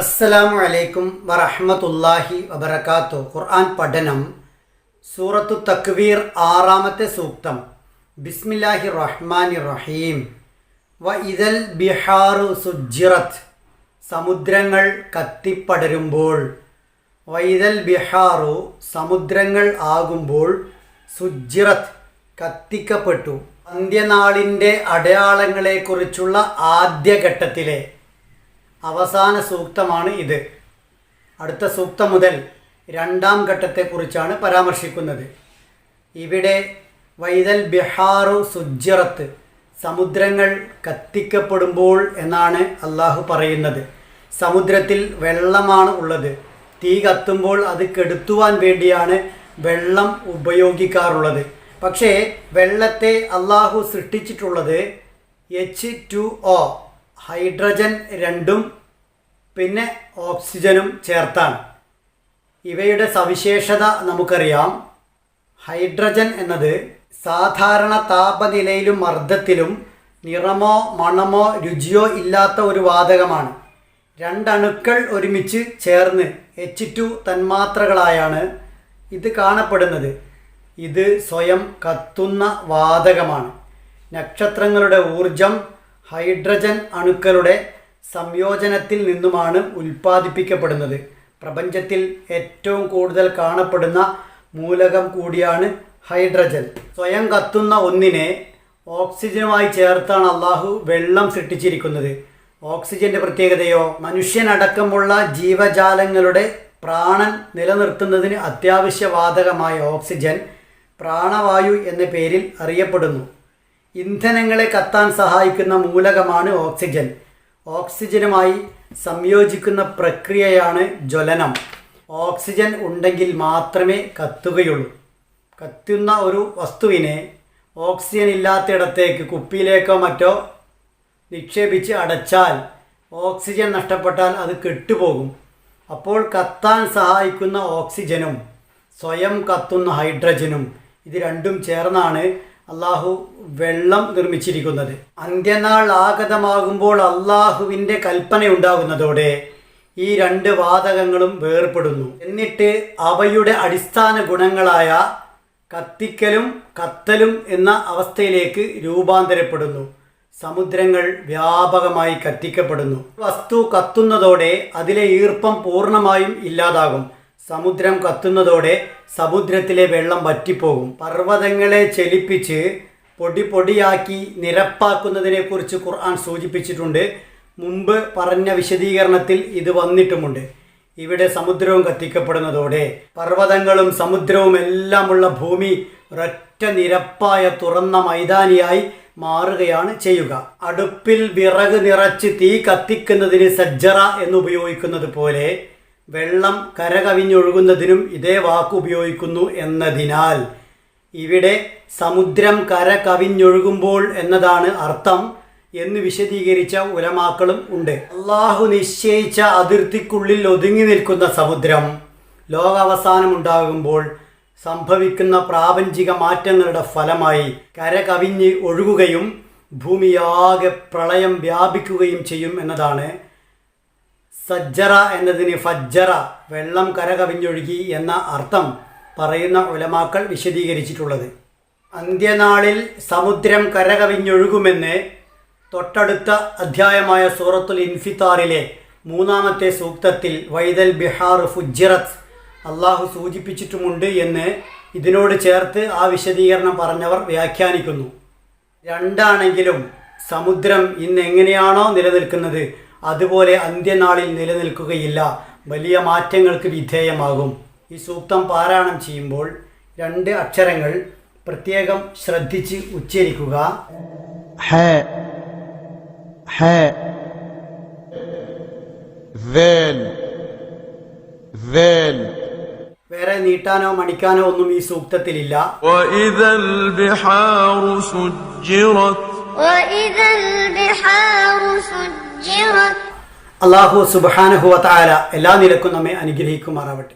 അസ്സലാമു അലൈക്കും വറഹ്മത്തുള്ളാഹി വബർക്കാത്തു ഖുർആൻ പഠനം സൂറത്തു തക്വീർ ആറാമത്തെ സൂക്തം. ബിസ്മില്ലാഹി റഹ്മാനി റഹീം വ ഇതൽ ബിഹാറു സുജിറത്ത് സമുദ്രങ്ങൾ കത്തിപ്പടരുമ്പോൾ വൈതൽ ബിഹാറു സമുദ്രങ്ങൾ ആകുമ്പോൾ സുജിറത്ത് കത്തിക്കപ്പെട്ടു. അന്ത്യനാളിന്റെ അടയാളങ്ങളെക്കുറിച്ചുള്ള ആദ്യഘട്ടത്തിലെ അവസാന സൂക്തമാണ് ഇത്. അടുത്ത സൂക്തം മുതൽ രണ്ടാം ഘട്ടത്തെക്കുറിച്ചാണ് പരാമർശിക്കുന്നത്. ഇവിടെ വൈതൽ ബിഹാറു സുജ്ജറത്ത് സമുദ്രങ്ങൾ കത്തിക്കപ്പെടുമ്പോൾ എന്നാണ് അള്ളാഹു പറയുന്നത്. സമുദ്രത്തിൽ വെള്ളമാണ് ഉള്ളത്. തീ കത്തുമ്പോൾ അത് കെടുത്തുവാൻ വേണ്ടിയാണ് വെള്ളം ഉപയോഗിക്കാറുള്ളത്. പക്ഷേ വെള്ളത്തെ അള്ളാഹു സൃഷ്ടിച്ചിട്ടുള്ളത് എച്ച് ടു ഒ ഹൈഡ്രജൻ രണ്ടും പിന്നെ ഓക്സിജനും ചേർത്താണ്. ഇവയുടെ സവിശേഷത നമുക്കറിയാം. ഹൈഡ്രജൻ എന്നത് സാധാരണ താപനിലയിലും മർദ്ദത്തിലും നിറമോ മണമോ രുചിയോ ഇല്ലാത്ത ഒരു വാതകമാണ്. രണ്ടണുക്കൾ ഒരുമിച്ച് ചേർന്ന് എച്ച് ടു തന്മാത്രകളായാണ് ഇത് കാണപ്പെടുന്നത്. ഇത് സ്വയം കത്തുന്ന വാതകമാണ്. നക്ഷത്രങ്ങളുടെ ഊർജം ഹൈഡ്രജൻ അണുക്കളുടെ സംയോജനത്തിൽ നിന്നുമാണ് ഉൽപ്പാദിപ്പിക്കപ്പെടുന്നത്. പ്രപഞ്ചത്തിൽ ഏറ്റവും കൂടുതൽ കാണപ്പെടുന്ന മൂലകം കൂടിയാണ് ഹൈഡ്രജൻ. സ്വയം കത്തുന്ന ഒന്നിനെ ഓക്സിജനുമായി ചേർത്താണ് അള്ളാഹു വെള്ളം സൃഷ്ടിച്ചിരിക്കുന്നത്. ഓക്സിജന്റെ പ്രത്യേകതയോ മനുഷ്യനടക്കമുള്ള ജീവജാലങ്ങളുടെ പ്രാണൻ നിലനിർത്തുന്നതിന് അത്യാവശ്യ വാതകമായ ഓക്സിജൻ പ്രാണവായു എന്ന പേരിൽ അറിയപ്പെടുന്നു. ഇന്ധനങ്ങളെ കത്താൻ സഹായിക്കുന്ന മൂലകമാണ് ഓക്സിജൻ. ഓക്സിജനുമായി സംയോജിക്കുന്ന പ്രക്രിയയാണ് ജ്വലനം. ഓക്സിജൻ ഉണ്ടെങ്കിൽ മാത്രമേ കത്തുകയുള്ളൂ. കത്തുന്ന ഒരു വസ്തുവിനെ ഓക്സിജൻ ഇല്ലാത്തിടത്തേക്ക് കുപ്പിയിലേക്കോ മറ്റോ നിക്ഷേപിച്ച് അടച്ചാൽ ഓക്സിജൻ നഷ്ടപ്പെട്ടാൽ അത് കെട്ടുപോകും. അപ്പോൾ കത്താൻ സഹായിക്കുന്ന ഓക്സിജനും സ്വയം കത്തുന്ന ഹൈഡ്രജനും ഇത് രണ്ടും ചേർന്നാണ് അള്ളാഹു വെള്ളം നിർമ്മിച്ചിരിക്കുന്നത്. അന്ത്യനാൾ ആഗതമാകുമ്പോൾ അള്ളാഹുവിന്റെ കൽപ്പന ഉണ്ടാകുന്നതോടെ ഈ രണ്ട് വാതകങ്ങളും വേർപെടുന്നു. എന്നിട്ട് അവയുടെ അടിസ്ഥാന ഗുണങ്ങളായ കത്തിക്കലും കത്തലും എന്ന അവസ്ഥയിലേക്ക് രൂപാന്തരപ്പെടുന്നു. സമുദ്രങ്ങൾ വ്യാപകമായി കത്തിക്കപ്പെടുന്നു. വസ്തു കത്തുന്നതോടെ അതിലെ ഈർപ്പം പൂർണമായും ഇല്ലാതാകും. സമുദ്രം കത്തുന്നതോടെ സമുദ്രത്തിലെ വെള്ളം വറ്റിപ്പോകും. പർവതങ്ങളെ ചലിപ്പിച്ച് പൊടി പൊടിയാക്കി നിരപ്പാക്കുന്നതിനെക്കുറിച്ച് ഖുർആൻ സൂചിപ്പിച്ചിട്ടുണ്ട്. മുമ്പ് പറഞ്ഞ വിശദീകരണത്തിൽ ഇത് വന്നിട്ടുമുണ്ട്. ഇവിടെ സമുദ്രവും കത്തിക്കപ്പെടുന്നതോടെ പർവതങ്ങളും സമുദ്രവും എല്ലാമുള്ള ഭൂമി ഒരൊറ്റ നിരപ്പായ തുറന്ന മൈതാനിയായി മാറുകയാണ് ചെയ്യുക. അടുപ്പിൽ വിറക് നിറച്ച് തീ കത്തിക്കുന്നതിന് സജ്ജറ എന്ന് ഉപയോഗിക്കുന്നത് പോലെ വെള്ളം കരകവിഞ്ഞൊഴുകുന്നതിനും ഇതേ വാക്ക് ഉപയോഗിക്കുന്നു എന്നതിനാൽ. ഇവിടെ സമുദ്രം കര കവിഞ്ഞൊഴുകുമ്പോൾ എന്നതാണ് അർത്ഥം എന്ന് വിശദീകരിച്ച ഉലമാക്കളും ഉണ്ട്. അള്ളാഹു നിശ്ചയിച്ച അതിർത്തിക്കുള്ളിൽ ഒതുങ്ങി നിൽക്കുന്ന സമുദ്രം ലോകാവസാനമുണ്ടാകുമ്പോൾ സംഭവിക്കുന്ന പ്രാപഞ്ചിക മാറ്റങ്ങളുടെ ഫലമായി കര കവിഞ്ഞ് ഒഴുകുകയും ഭൂമിയാകെ പ്രളയം വ്യാപിക്കുകയും ചെയ്യും എന്നതാണ് സജ്ജറ എന്നതിന് ഫജ്ജറ വെള്ളം കരകവിഞ്ഞൊഴുകി എന്ന അർത്ഥം പറയുന്ന ഉലമാക്കൾ വിശദീകരിച്ചിട്ടുള്ളത്. അന്ത്യനാളിൽ സമുദ്രം കരകവിഞ്ഞൊഴുകുമെന്ന് തൊട്ടടുത്ത അധ്യായമായ സൂറത്തുൽ ഇൻഫിത്താറിലെ മൂന്നാമത്തെ സൂക്തത്തിൽ വൈദൽ ബിഹാർ ഫുജിറത്ത് അള്ളാഹു സൂചിപ്പിച്ചിട്ടുമുണ്ട് എന്ന് ഇതിനോട് ചേർത്ത് ആ വിശദീകരണം പറഞ്ഞവർ വ്യാഖ്യാനിക്കുന്നു. രണ്ടാണെങ്കിലും സമുദ്രം ഇന്ന് എങ്ങനെയാണോ നിലനിൽക്കുന്നത്? അതുപോലെ അന്ത്യനാളിൽ നിലനിൽക്കുകയില്ല. വലിയ മാറ്റങ്ങൾക്ക് വിധേയമാകും. ഈ സൂക്തം പാരായണം ചെയ്യുമ്പോൾ രണ്ട് അക്ഷരങ്ങൾ പ്രത്യേകം ശ്രദ്ധിച്ച് ഉച്ചരിക്കുക. വേറെ നീട്ടാനോ മണിക്കാനോ ഒന്നും ഈ സൂക്തത്തിലില്ല. സുജ്ജിറത്. അള്ളാഹു സുബാനഹുവ താല എല്ലാ നിലക്കും നമ്മെ അനുഗ്രഹിക്കുമാറാവട്ടെ.